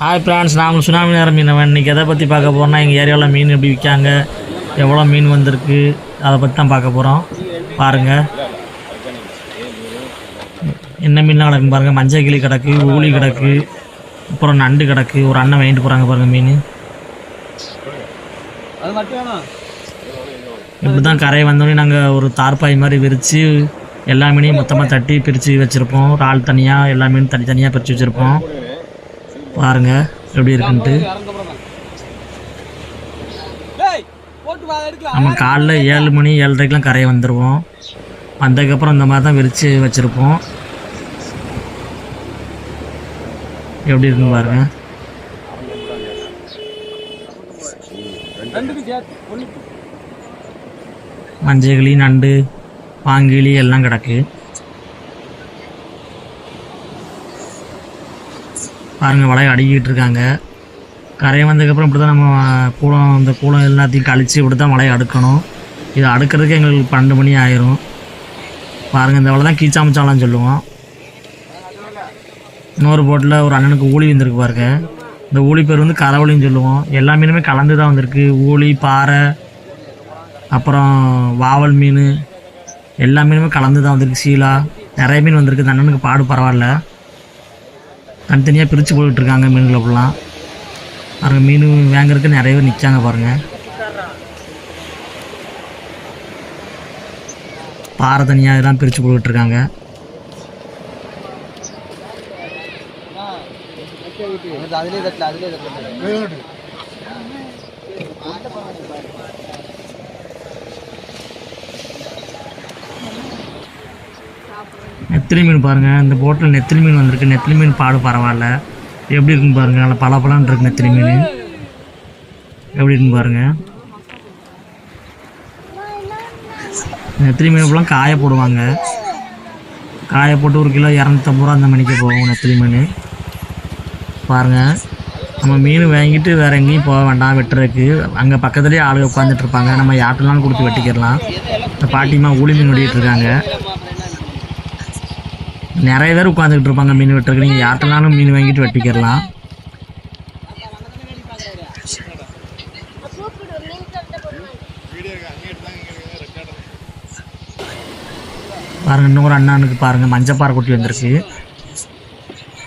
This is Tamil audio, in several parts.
ஹாய் ஃப்ரெண்ட்ஸ் நான் சுனாமி நேரம் மீனவன் இன்றைக்கி எதை பற்றி பார்க்க போகிறோம்னா எங்கள் ஏரியாவில் மீன் எப்படி விற்காங்க எவ்வளோ மீன் வந்திருக்கு அதை பற்றி தான் பார்க்க போகிறோம் பாருங்கள் என்ன மீன்லாம் கிடக்குன்னு பாருங்கள் மஞ்சள் கிளி கிடக்கு ஊளி கிடக்கு அப்புறம் நண்டு கிடக்கு. ஒரு அண்ணன் வாங்கிட்டு போகிறாங்க பாருங்கள் மீன். இப்படி தான் கரை வந்தோடனே நாங்கள் ஒரு தார்பாய் மாதிரி விரித்து எல்லா மீனையும் மொத்தமாக தட்டி பிரித்து வச்சுருப்போம். இறால் தனியாக எல்லா மீனும் தனித்தனியாக பிரித்து வச்சுருப்போம். பாருங்கள் எப்படி இருக்குன்ட்டு. நம்ம காலைல ஏழு மணி ஏழரைக்கெலாம் கரையை வந்துடுவோம் வந்ததுக்கப்புறம் இந்த மாதிரி தான் விரித்து வச்சுருப்போம். எப்படி இருக்குன்னு பாருங்க. மஞ்சள் கிளி நண்டு பாங்கிளி எல்லாம் கிடக்கு. பாருங்கள் வலையை அடுக்கிட்டு இருக்காங்க. கரையை வந்ததுக்கப்புறம் இப்படி தான் நம்ம கூலம் இந்த கூலம் எல்லாத்தையும் கழித்து இப்படி தான் வலையை அடுக்கணும். இதை அடுக்கிறதுக்கு எங்களுக்கு பன்னெண்டு மணி ஆயிரும். பாருங்கள் இந்த வலை தான் கீச்சாமச்சாலான்னு சொல்லுவோம். இன்னொரு போட்டில் ஒரு அண்ணனுக்கு ஊழி வந்திருக்கு பாருங்க. இந்த ஊழி பேர் வந்து கரவழின்னு சொல்லுவோம். எல்லா மீனுமே கலந்து தான் வந்திருக்கு. ஊழி பாறை அப்புறம் வாவல் மீன் எல்லா மீனுமே கலந்து தான் வந்திருக்கு. சீலா நிறைய மீன் வந்திருக்கு. இந்த அண்ணனுக்கு பாடு பரவாயில்ல. தனித்தனியாக பிரித்து போட்டுட்ருக்காங்க மீன்களை அப்படிலாம் பாருங்கள் மீன் வாங்குறதுக்கு நிறைய பேர் நிற்காங்க பாருங்கள் பாறை தனியாக இதெல்லாம் பிரித்து போட்டுட்ருக்காங்க அதுலேயே தட்டல நெத்திலி மீன் பாருங்கள் இந்த போட்டில் நெத்திலி மீன் வந்திருக்கு. நெத்திலி மீன் பாடு பரவாயில்ல. எப்படி இருக்குன்னு பாருங்கள் நல்லா பல பலன்னு இருக்கு நெத்திலி மீன். எப்படி இருக்குன்னு பாருங்கள் நெத்திலி மீன் ஃபுல்லாக காய போடுவாங்க. காய போட்டு ஒரு கிலோ இரநூத்தம்பது ரூபா அந்த மணிக்கு போகும் நெத்திலி மீன். பாருங்கள் நம்ம மீன் வாங்கிட்டு வேறு எங்கேயும் போக வேண்டாம் வெட்டுறதுக்கு. அங்கே பக்கத்துலேயே ஆளுங்க உட்காந்துட்டு இருப்பாங்க. நம்ம யாட்டெல்லாம் கொடுத்து வெட்டிக்கிறலாம் இந்த பாட்டிமா ஊழி மீன் வெட்டிகிட்டு இருக்காங்க. நிறைய பேர் உட்காந்துக்கிட்டு இருப்பாங்க மீன் வெட்டுறதுக்கு. நீங்கள் யார்ட்டனாலும் மீன் வாங்கிட்டு வெட்டிக்கிடலாம். பாருங்க இன்னொரு அண்ணனுக்கு பாருங்க மஞ்சப்பாறை குட்டி வந்துருச்சு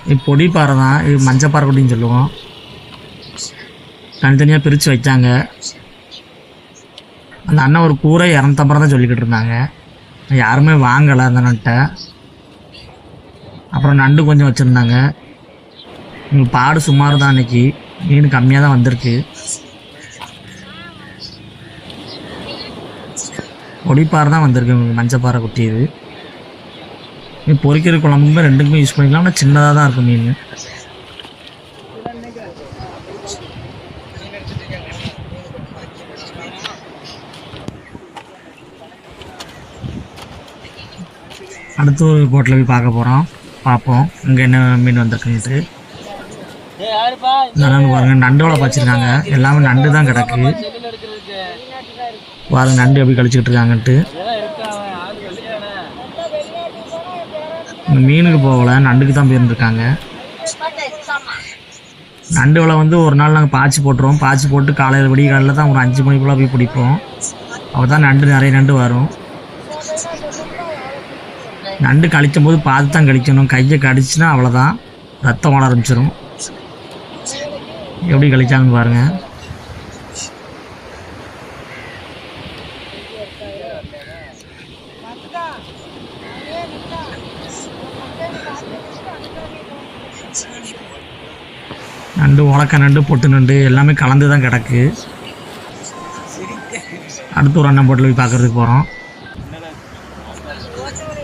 இது பொடி பாறை தான் இது மஞ்சப்பாறை குட்டின்னு சொல்லுவோம். தனித்தனியாக பிரித்து வைச்சாங்க. அந்த அண்ணன் ஒரு கூரை இறந்தப்பறம் தான் சொல்லிக்கிட்டு இருந்தாங்க. யாருமே வாங்கலை அந்த நட்டை அப்புறம் நண்டு கொஞ்சம் வச்சுருந்தாங்க. பாடு சுமார் தான் அன்னைக்கு மீன் கம்மியாக தான் வந்திருக்கு. ஒடிப்பாறை தான் வந்திருக்கு. உங்களுக்கு மஞ்சப்பாறை குட்டி இது மீன் பொறிக்கிற குழம்புமே ரெண்டுக்குமே யூஸ் பண்ணிக்கலாம். ஆனால் சின்னதாக தான் இருக்கும் மீன். அடுத்து ஒரு போட்டில் போய் பார்க்க போகிறோம் பார்ப்போம். இங்கே என்ன மீன் வந்திருக்குன்ட்டு ஏய் பாருங்க நண்டு வலை வச்சுருக்காங்க எல்லாமே நண்டு தான் கிடக்கு. பாருங்க நண்டு எப்படி கழிச்சிக்கிட்டு இருக்காங்கன்ட்டு. இந்த மீனுக்கு போகல நண்டுக்கு தான் போயிருந்துருக்காங்க. நண்டு வலை வந்து ஒரு நாள் நாங்கள் பாய்ச்சி போட்டுருவோம். பாய்ச்சி போட்டு காலையில் விடிய காலையில் தான் ஒரு அஞ்சு மணிக்குள்ளே போய் பிடிப்போம். அப்போ தான் நண்டு நிறைய நண்டு வரும். நண்டு கழிக்கும் போது பார்த்து தான் கழிக்கணும். கையை கடிச்சுன்னா அவ்வளோதான் ரத்தம் ஓட ஆரம்பிச்சிடும் எப்படி கழிச்சாங்கன்னு பாருங்கள் நண்டு உலக்க நண்டு பொட்டு நண்டு எல்லாமே கலந்து தான் கிடக்கு. அடுத்து ஒரு அண்ணன் போட்டில் போய் பார்க்குறதுக்கு போகிறோம்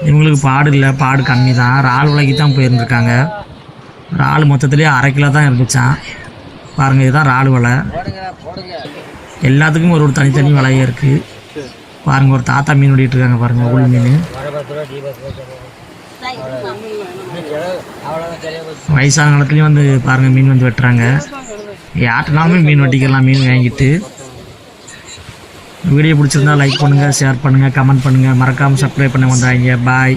இவங்களுக்கு பாடு இல்லை பாடு கம்மி தான் இறால் விலைக்கு தான் போயிருந்துருக்காங்க. இறால் மொத்தத்துலேயே அரை கிலோ தான் இருந்துச்சான் பாருங்கள் இதுதான் இறால் விலை. எல்லாத்துக்கும் ஒரு ஒரு தனித்தனி விலையே இருக்குது பாருங்கள் ஒரு தாத்தா மீன் ஓடிட்டு இருக்காங்க பாருங்கள் உள் மீன். வயசான காலத்துலேயும் வந்து பாருங்கள் மீன் வந்து வெட்டுறாங்க. யார்ட்டனாலுமே மீன் வெட்டிக்கலாம் மீன் வாங்கிட்டு. வீடியோ பிடிச்சிருந்தா லைக் பண்ணுங்கள் ஷேர் பண்ணுங்கள் கமெண்ட் பண்ணுங்கள் மறக்காமல் சப்ஸ்கிரைப் பண்ண வந்தாங்க பாய்